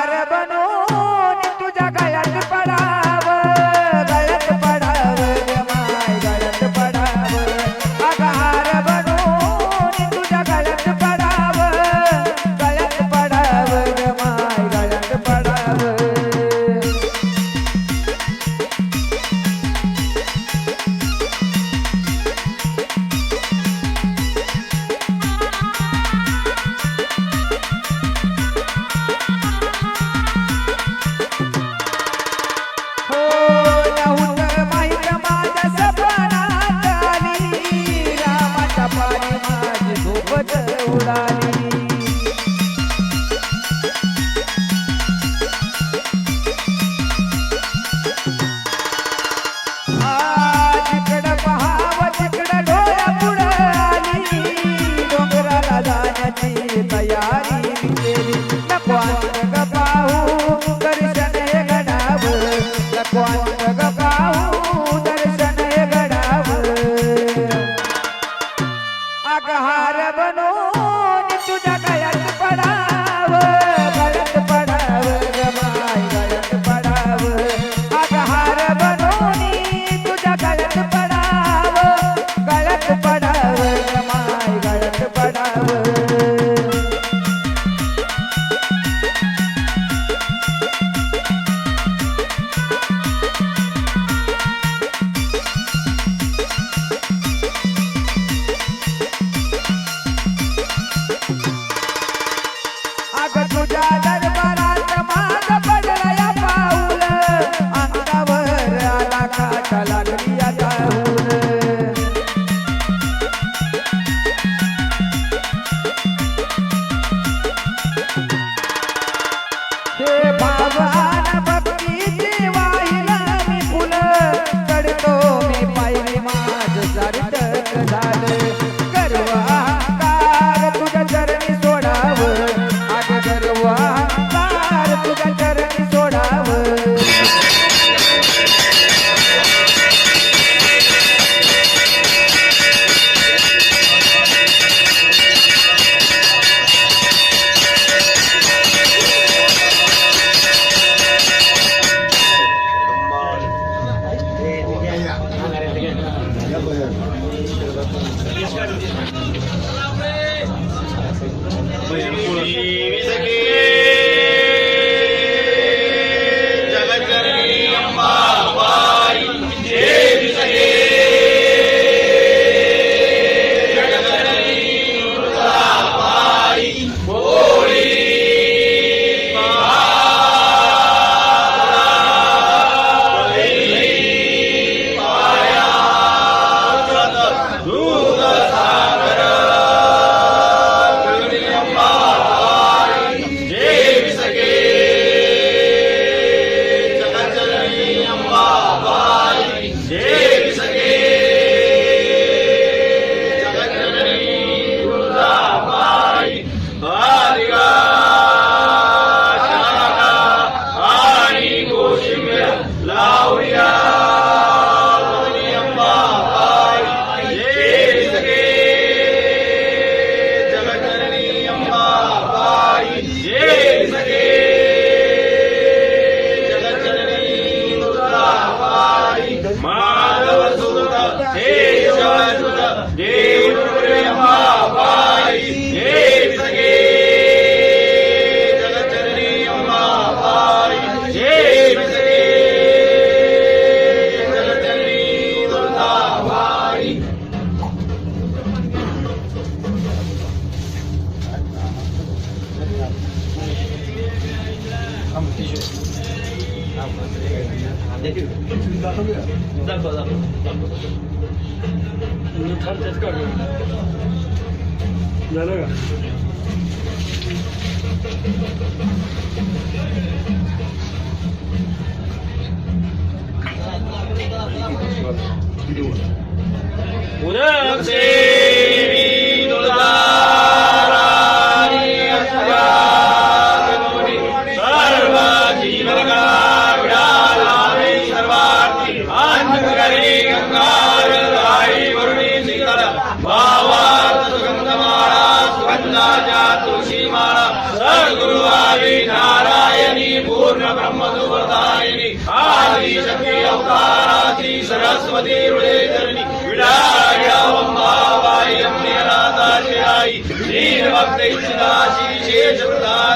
ಯಾರ ಬನೋ पाणी माझी झोपत उडाली. Jaga to jaga Oye, దేవుడు బ్రహ్మ వాయి దేవి సగే Thank you. निथाडतेच का झालं का? जातु सीमाण सद्गुरुवारी नारायणी पूर्ण ब्रह्म सुप्रदायिनी आदि शक्ति अवतारासी सरस्वती हृदयधरणी विराजावम्बावायं निराताशयायि श्रीभक्तैश्चिदाशी शेषवृताय